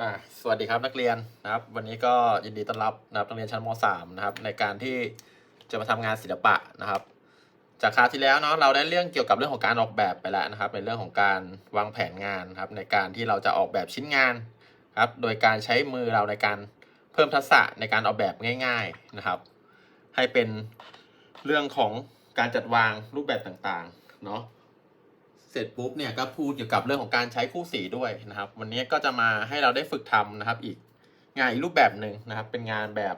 อ่าสวัสดีครับนักเรียนนะครับ วันนี้ก็ยินดีต้อนรับนะครับนักเรียนชั้นม .3 นะครับ ในการที่จะมาทำงานศิลปะนะครับ จากคราวที่แล้วเนาะเราได้เรื่องเกี่ยวกับเรื่องของการออกแบบไปแล้วนะครับ ในเรื่องของการวางแผนงานครับ ในการที่เราจะออกแบบชิ้นงานครับ โดยการใช้มือเราในการเพิ่มทักษะในการออกแบบง่าย ๆนะครับ ให้เป็นเรื่องของการจัดวางรูปแบบต่างๆเนาะ เสร็จปุ๊บเนี่ยก็พูดเกี่ยวกับเรื่องของการใช้คู่สีด้วยนะครับ วันนี้ก็จะมาให้เราได้ฝึกทำนะครับ อีกงานอีกรูปแบบหนึ่งนะครับ เป็นงานแบบ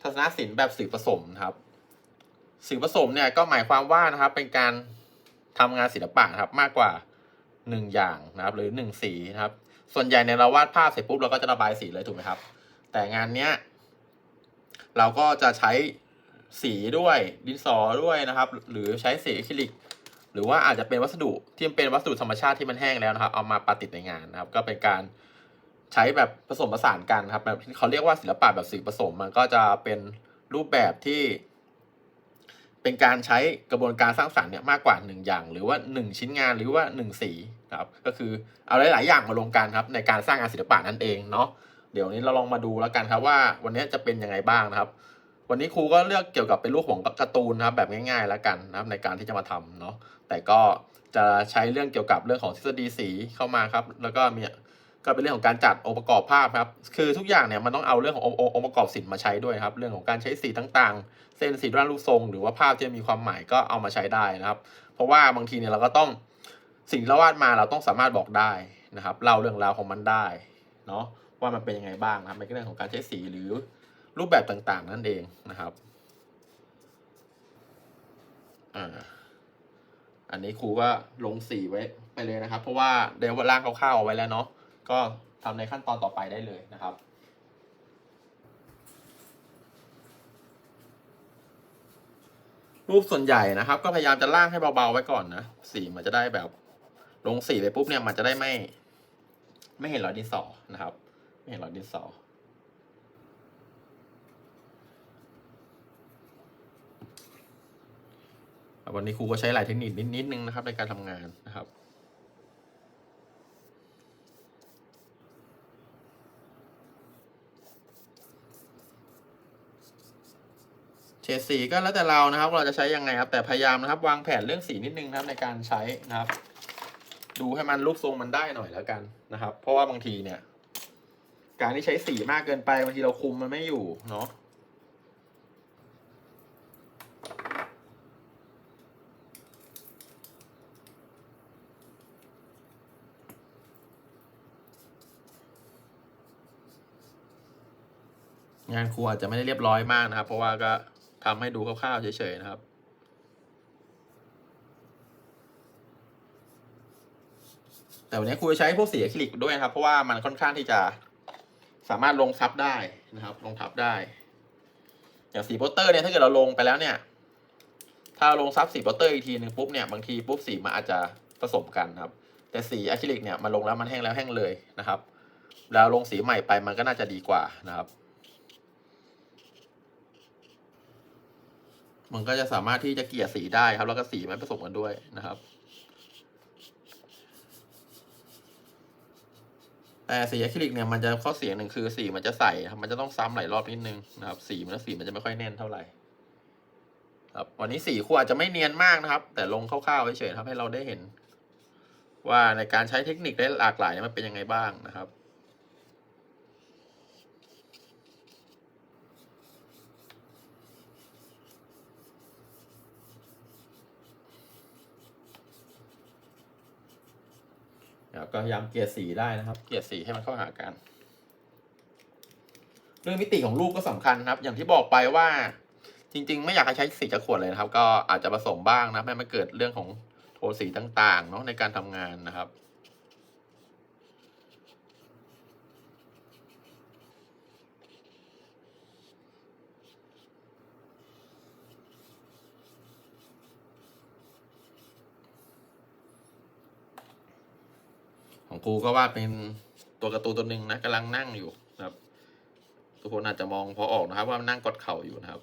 ทัศนศิลป์แบบสื่อผสมนะครับ สื่อผสมเนี่ยก็หมายความว่านะครับ เป็นการทำงานศิลปะนะครับมากกว่าหนึ่งอย่างนะครับ หรือหนึ่งสีนะครับ ส่วนใหญ่ในเราวาดภาพเสร็จปุ๊บเราก็จะระบายสีเลยถูกไหมครับ แต่งานเนี้ยเราก็จะใช้สีด้วยดินสอด้วยนะครับ หรือใช้สีอะคริลิก หรือว่าอาจจะเป็นวัสดุที่มันเป็นวัสดุธรรมชาติที่มันแห้งแล้วนะครับ เอามาประติดในงานนะครับ ก็เป็นการใช้แบบผสมผสานกันครับแบบเขาเรียกว่าศิลปะแบบสื่อผสมมันก็จะเป็นรูปแบบที่ เป็นการใช้กระบวนการสร้างสรรค์เนี่ยมากกว่าหนึ่งอย่าง หรือว่าหนึ่งชิ้นงานหรือว่าหนึ่งสีครับ ก็คือเอาหลาย ๆ อย่างมารวมกันครับ ในการสร้างงานศิลปะนั่นเองเนาะเดี๋ยวนี้เราลองมาดูแล้วกันครับว่า วันนี้จะเป็นยังไงบ้างนะครับ วันนี้ครูก็เลือกเกี่ยวกับเป็นรูปของการ์ตูนนะครับ แบบง่าย ๆ แล้วกันนะครับ ในการที่จะมาทำเนาะ แต่ก็จะใช้เรื่องเกี่ยวกับเรื่องของทฤษฎีสีเข้ามาครับ แล้วก็มีก็เป็นเรื่องของการจัดองค์ประกอบภาพครับ คือทุกอย่างเนี่ยมันต้องเอาเรื่องขององค์ประกอบศิลป์มาใช้ด้วยครับ เรื่องของการใช้สีต่างๆ เส้นสีด้านรูปทรง หรือว่าภาพที่มีความหมายก็เอามาใช้ได้นะครับ เพราะว่าบางทีเนี่ยเราก็ต้องสิ่งที่เราวาดมาเราต้องสามารถบอกได้นะครับเล่าเรื่องราวของมันได้เนาะว่ามันเป็นยังไงบ้างนะครับในเรื่องของการใช้สีหรือรูปแบบต่างๆ นั่นเองนะครับอ่า อันนี้ครูก็ลงสีไว้ไปเลยนะครับ เพราะว่าเดี๋ยวร่างคร่าวๆเอาไว้แล้วเนาะก็ทำในขั้นตอนต่อไปได้เลยนะครับรูปส่วนใหญ่นะครับ ก็พยายามจะล่างให้เบาๆไว้ก่อนนะสีมันจะได้แบบ ลงสีไปปุ๊บเนี่ยมันจะได้ไม่ ไม่เห็นรอยดินสอนะครับ ไม่เห็นรอยดินสอ วันนี้ครูก็ใช้หลายเทคนิคนิดๆนึงนะครับในการทำงานนะครับเฉดสีก็แล้วแต่เรานะครับ เราจะใช้ยังไงครับ แต่พยายามนะครับ วางแผนเรื่องสีนิดนึงนะครับในการใช้นะครับ ดูให้มันรูปทรงมันได้หน่อยแล้วกันนะครับ เพราะว่าบางทีเนี่ย การที่ใช้สีมากเกินไปบางทีเราคุมมันไม่อยู่เนาะ งานครูอาจจะไม่ได้เรียบร้อยมากนะครับ เพราะว่าก็ทำให้ดูคร่าวๆเฉยๆนะครับ แต่วันนี้ครูจะใช้พวกสีอะคริลิกด้วยนะครับ เพราะว่ามันค่อนข้างที่จะสามารถลงทับได้นะครับ ลงทับได้ อย่างสีโปสเตอร์เนี่ยถ้าเกิดเราลงไปแล้วเนี่ย ถ้าลงซับสีโปสเตอร์อีกทีหนึ่งปุ๊บเนี่ยบางทีปุ๊บสีมันอาจจะผสมกันครับ แต่สีอะคริลิกเนี่ยมันลงแล้วมันแห้งแล้วแห้งเลยนะครับ แล้วลงสีใหม่ไปมันก็น่าจะดีกว่านะครับ มันก็จะสามารถที่จะเกลี่ยสีได้ครับ แล้วก็สีไม่ผสมกันด้วยนะครับ แต่สีอะคริลิกเนี่ยมันจะข้อเสียหนึ่งคือสีมันจะใสครับมันจะต้องซ้ำหลายรอบนิดนึงนะครับ สีมันสีมันจะไม่ค่อยแน่นเท่าไหร่ครับวันนี้สีครูอาจจะไม่เนียนมากนะครับ แต่ลงคร่าวๆเฉยๆครับให้เราได้เห็น ว่าในการใช้เทคนิคได้หลากหลายเนี่ยมันเป็นยังไงบ้างนะครับ นะครับ ก็พยายามเกลี่ยสีได้นะครับ เกลี่ยสีให้มันเข้าหากัน เรื่องมิติของรูปก็สำคัญครับ อย่างที่บอกไปว่า จริง ๆ ไม่อยากให้ใช้สีจากขวดเลยนะครับ ก็อาจจะผสมบ้างนะให้มันเกิดเรื่องของโทนสีต่างๆเนาะในการทำงานนะครับ ของกูก็ว่าเป็นตัวกระตูตัวหนึ่งนะกำลังนั่งอยู่นะครับ ทุกคนอาจจะมองพอออกนะครับ ว่านั่งกดเข่าอยู่นะครับ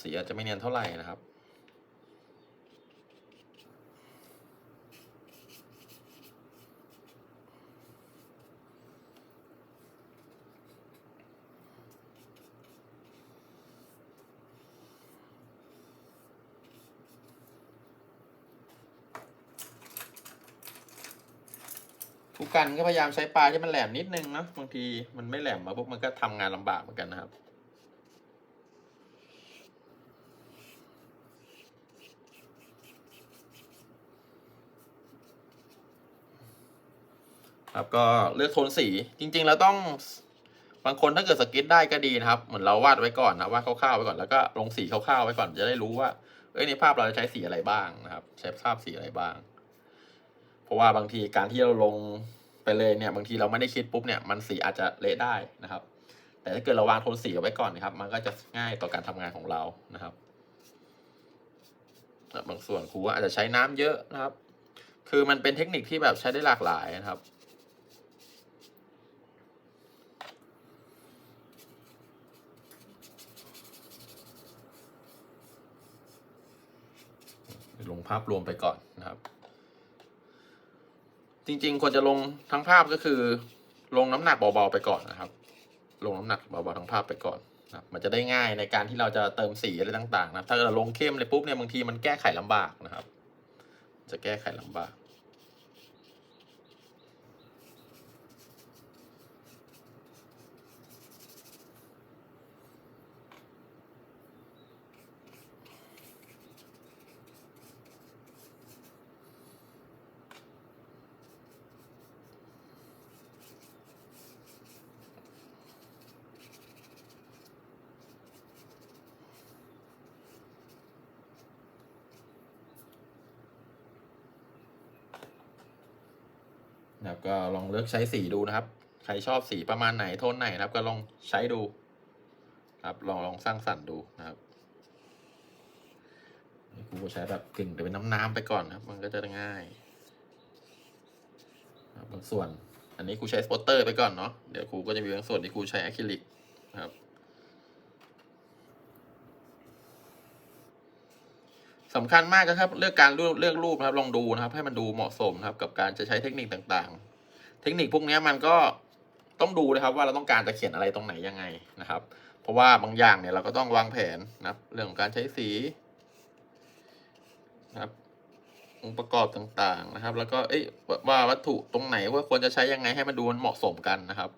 สีอาจจะไม่เนียนเท่าไหร่นะครับ ผู้กันก็พยายามใช้ปลายที่มันแหลมนิดนึงนะบางทีมันไม่แหลมมาปุ๊บมันก็ทำงานลำบากเหมือนกันนะครับครับก็เลือกโทนสีจริงๆแล้วต้องบางคนถ้าเกิดสเก็ตได้ก็ดีนะครับ เหมือนเราวาดไว้ก่อนนะวาดคร่าวๆไว้ก่อนแล้วก็ลงสีคร่าวๆไว้ก่อนจะได้รู้ว่าเอ้ยในภาพเราจะใช้สีอะไรบ้างนะครับ ใช้ภาพสีอะไรบ้าง ราะว่าบางทีการที่เราลงไปเลยเนี่ยบางทีเราไม่ได้คิดปุ๊บเนี่ยมันสีอาจจะเละได้นะครับ แต่ถ้าเกิดเราวางโทนสีเอาไว้ก่อนนะครับ มันก็จะง่ายต่อการทำงานของเรานะครับบางส่วนครูอาจจะใช้น้ำเยอะนะครับ คือมันเป็นเทคนิคที่แบบใช้ได้หลากหลายนะครับลงภาพรวมไปก่อนนะครับ จริง ๆ ควรจะลงทั้งภาพก็คือ ลงน้ำหนักเบาๆไปก่อนนะครับ ลงน้ำหนักเบาๆทั้งภาพไปก่อนนะมันจะได้ง่ายในการที่เราจะเติมสีอะไรต่างๆนะถ้าเราลงเข้มเลยปุ๊บเนี่ยบางทีมันแก้ไขลำบากนะครับ จะแก้ไขลำบาก นะครับ ก็ลองเลือกใช้สีดูนะครับ ใครชอบสีประมาณไหนโทนไหนนะครับ ก็ลองใช้ดูครับลองลองสร้างสรรค์ดูนะครับนี่ครูก็ใช้แบบกึ่งแต่เป็นน้ำน้ำๆไปก่อนครับ มันก็จะง่ายครับบางส่วน อันนี้ครูใช้สปอตเตอร์ไปก่อนเนาะเดี๋ยวครูก็จะมีบางส่วนที่ครูใช้อะคริลิกครับ สำคัญมากนะครับ เลือกการเลือกเลือกรูปนะครับ ลองดูนะครับ ให้มันดูเหมาะสมนะครับ กับการจะใช้เทคนิคต่างๆ เทคนิคพวกนี้มันก็ต้องดูนะครับ ว่าเราต้องการจะเขียนอะไรตรงไหนยังไงนะครับ เพราะว่าบางอย่างเนี่ยเราก็ต้องวางแผนนะครับ เรื่องของการใช้สีนะครับองค์ประกอบต่างๆนะครับ แล้วก็เอ้ยว่าวัตถุตรงไหนว่าควรจะใช้ยังไงให้มันดูมันเหมาะสมกันนะครับ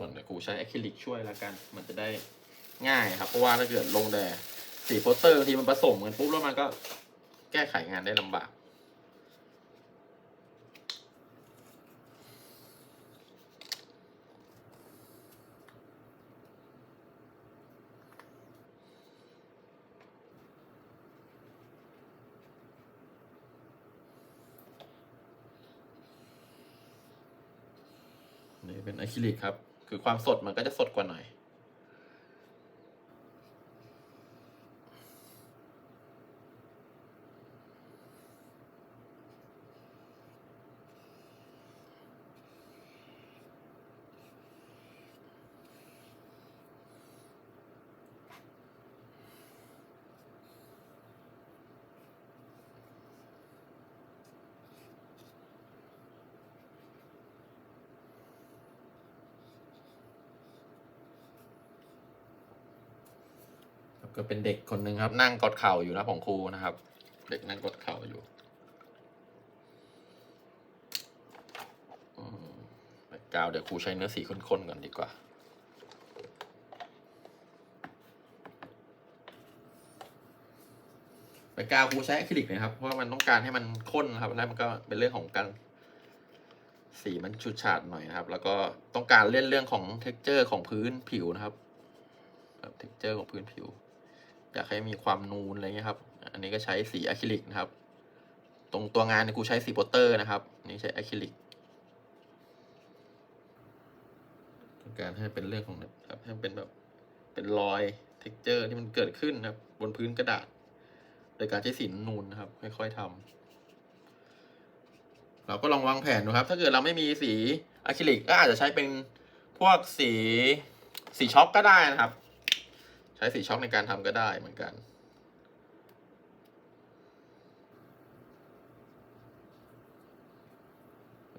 ส่วนเดี๋ยวกูใช้อะคริลิกช่วยแล้วกัน มันจะได้ง่ายครับ เพราะว่าถ้าเกิดลงแดดสีโปสเตอร์บางทีมันผสมกันปุ๊บแล้วมันก็แก้ไขงานได้ลำบากนี่เป็นอะคริลิกครับ คือความสดมันก็จะสดกว่าหน่อย ก็เป็นเด็กคนหนึ่งครับ นั่งกดเข่าอยู่นะของครูนะครับ เด็กนั่งกดเข่าอยู่กาวเดี๋ยวครูใช้เนื้อสีข้นๆก่อนดีกว่าแบ็คกาวครูใช้อะคริลิกนะครับ เพราะว่ามันต้องการให้มันข้นนะครับ แล้วมันก็เป็นเรื่องของการสีมันชุดฉาดหน่อยนะครับ แล้วก็ต้องการเล่นเรื่องของ t e x t อร์ของพื้นผิวนะครับแบบ t e x t อร์ของพื้นผิว อยากให้มีความนูนอะไรเงี้ยครับ อันนี้ก็ใช้สีอะคริลิกนะครับ ตรงตัวงานเนี่ยกูใช้สีโปสเตอร์นะครับ นี่ใช้อะคริลิกต้องการให้เป็นเรื่องของครับให้มันเป็นแบบเป็นรอย t e x t อร์ที่มันเกิดขึ้นนะครับ บนพื้นกระดาษ โดยการใช้สีนูนนะครับ ค่อยๆทำเราก็ลองวางแผนดูครับ ถ้าเกิดเราไม่มีสีอะคริลิกก็อาจจะใช้เป็นพวกสีสีช็อคก็ได้นะครับ ใช้สีช็อคในการทำก็ได้เหมือนกัน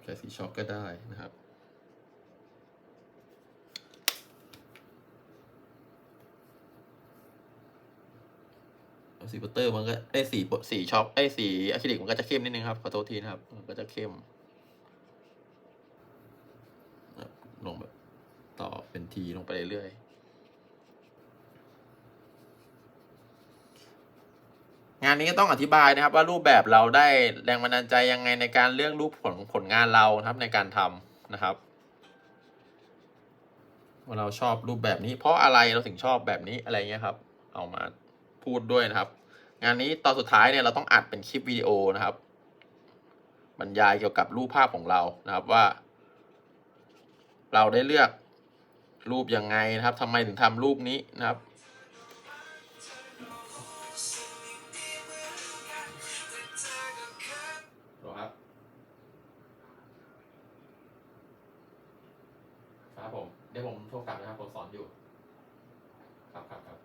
ใช้สีช็อคก็ได้นะครับสีโปสเตอร์มันก็ไอ้สีสีช็อคไอ้สีอะคริลิกมันก็จะเข้มนิดนึงครับขอโทษทีนะครับมันก็จะเข้มลงแบบต่อเป็นทีลงไปเรื่อยๆานนี้ก็ต้องอธิบายนะครับ ว่ารูปแบบเราได้แรงบันดาลใจยังไงในการเลือกรูปผลผลงานเราครับในการทำนะครับว่าเราชอบรูปแบบนี้ เพราะอะไรเราถึงชอบแบบนี้อะไรเงี้ยครับ เอามาพูดด้วยนะครับ งานนี้ตอนสุดท้ายเนี่ยเราต้องอัดเป็นคลิปวิดีโอนะครับ บรรยายเกี่ยวกับรูปภาพของเรานะครับว่า เราได้เลือกรูปยังไงนะครับทำไมถึงทำรูปนี้นะครับ ครับผมเดี๋ยวผมโทรกลับนะครับ ผมสอนอยู่ ครับครับครับ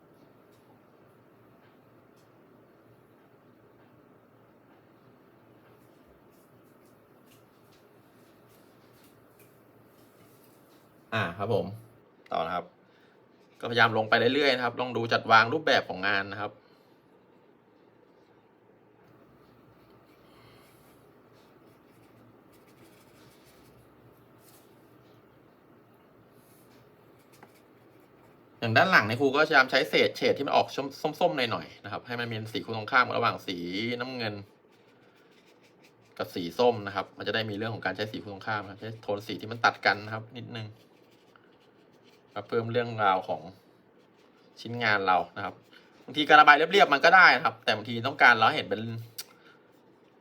อ่าครับผม ต่อนะครับ ก็พยายามลงไปเรื่อยๆนะครับ ลองดูจัดวางรูปแบบของงานนะครับ อย่างด้านหลังในครูก็พยายามใช้เศษเฉดที่มันออกส้มๆหน่อยๆนะครับ ให้มันมีสีคู่ตรงข้ามระหว่างสีน้ำเงิน กับสีส้มนะครับ มันจะได้มีเรื่องของการใช้สีคู่ตรงข้ามครับใช้โทนสีที่มันตัดกันนะครับ นิดนึงเพิ่มเรื่องราวของชิ้นงานเรานะครับบางทีการระบายเรียบๆมันก็ได้นะครับ แต่บางทีต้องการเราเห็นเป็น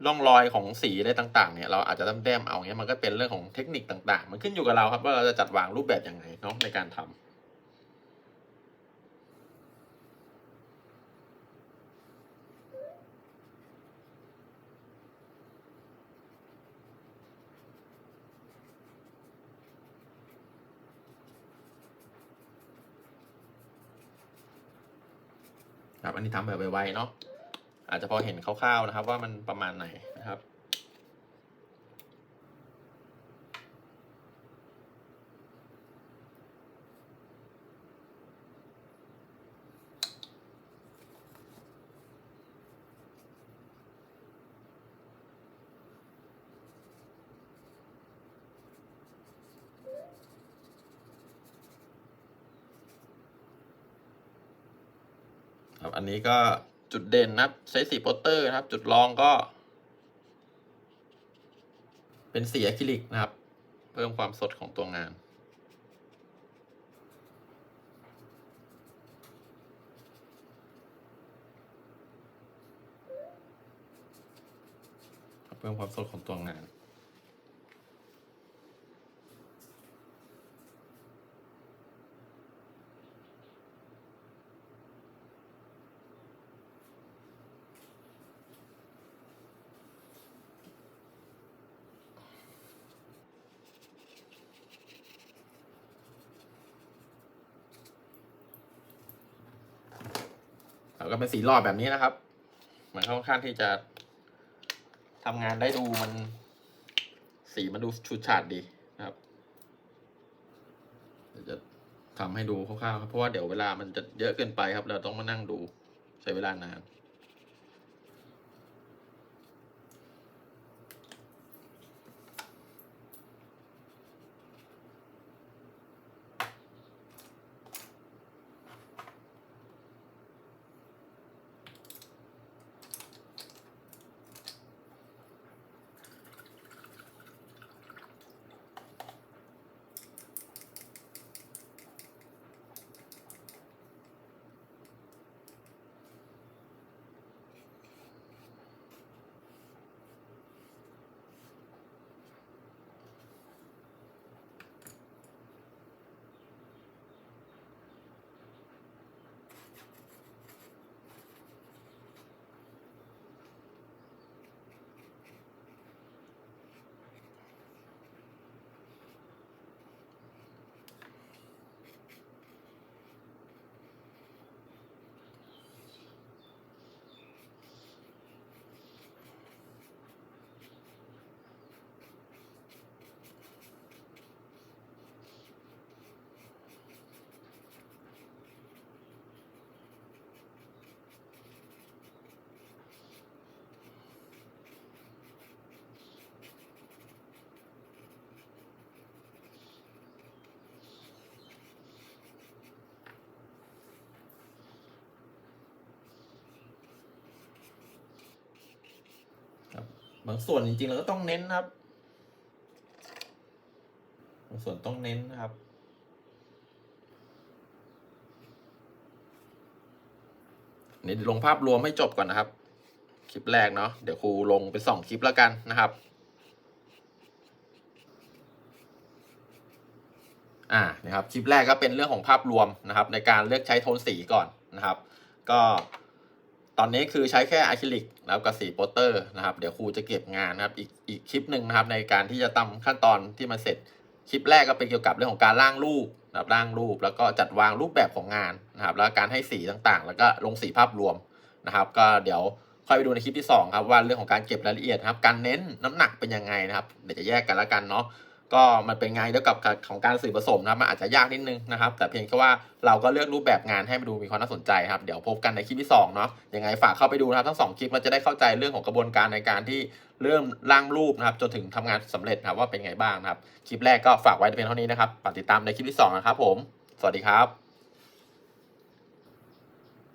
ร่องรอยของสีอะไรต่าง ๆ เนี่ยเราอาจจะต้มแต้มเอาเงี้ยมันก็เป็นเรื่องของเทคนิคต่าง ๆ มันขึ้นอยู่กับเราครับว่าเราจะจัดวางรูปแบบยังไงเนาะในการทำ ครับอันนี้ทำแบบไวๆเนาะอาจจะพอเห็นคร่าวๆนะครับ ว่ามันประมาณไหนนะครับ นี้ก็จุดเด่นนะครับใช้สีโปสเตอร์นะครับ จุดรองก็ เป็นสีอะคริลิกนะครับ เพิ่มความสดของตัวงานเพิ่มความสดของตัวงาน แล้วก็เป็นสีหลอดแบบนี้นะครับ มันค่อนข้างที่จะทำงานได้ดูมัน สีมันดูชุดฉาดดีนะครับจะทำให้ดูคร่าวๆครับเพราะว่าเดี๋ยวเวลามันจะเยอะเกินไปครับ เราต้องมานั่งดูใช้เวลานาน บางส่วนจริงๆเราก็ต้องเน้นครับ บางส่วนต้องเน้นนะครับ นี่ลงภาพรวมให้จบก่อนนะครับ คลิปแรกเนาะเดี๋ยวครูลงเป็นสองคลิปแล้วกันนะครับ อ่านะครับคลิปแรกก็เป็นเรื่องของภาพรวมนะครับ ในการเลือกใช้โทนสีก่อนนะครับ ก็ ตอนนี้คือใช้แค่อะคริลิกนะครับกับสีโปสเตอร์นะครับ เดี๋ยวครูจะเก็บงานนะครับ อีกอีกคลิปหนึ่งนะครับ ในการที่จะทำขั้นตอนที่มันเสร็จคลิปแรกก็เป็นเกี่ยวกับเรื่องของการร่างรูปนะครับร่างรูปแล้วก็จัดวางรูปแบบของงานนะครับ แล้วการให้สีต่างๆ แล้วก็ลงสีภาพรวมนะครับ ก็เดี๋ยวค่อยไปดูในคลิปที่สองครับว่าเรื่องของการเก็บรายละเอียดครับ การเน้นน้ำหนักเป็นยังไงนะครับ เดี๋ยวจะแยกกันแล้วกันเนาะ ก็มันเป็นงานเกี่ยวกับของการสื่อผสมนะครับมันอาจจะยากนิดนึงนะครับ แต่เพียงแค่ว่าเราก็เลือกรูปแบบงานให้มันดูมีความน่าสนใจครับ เดี๋ยวพบกันในคลิปที่สองเนาะยังไงฝากเข้าไปดูนะครับทั้งสองคลิปเราจะได้เข้าใจเรื่องของกระบวนการในการที่เริ่มร่างรูปนะครับ จนถึงทำงานสำเร็จนะครับว่าเป็นไงบ้างนะครับ คลิปแรกก็ฝากไว้เพียงเท่านี้นะครับฝากติดตามในคลิปที่สองนะครับผม สวัสดีครับ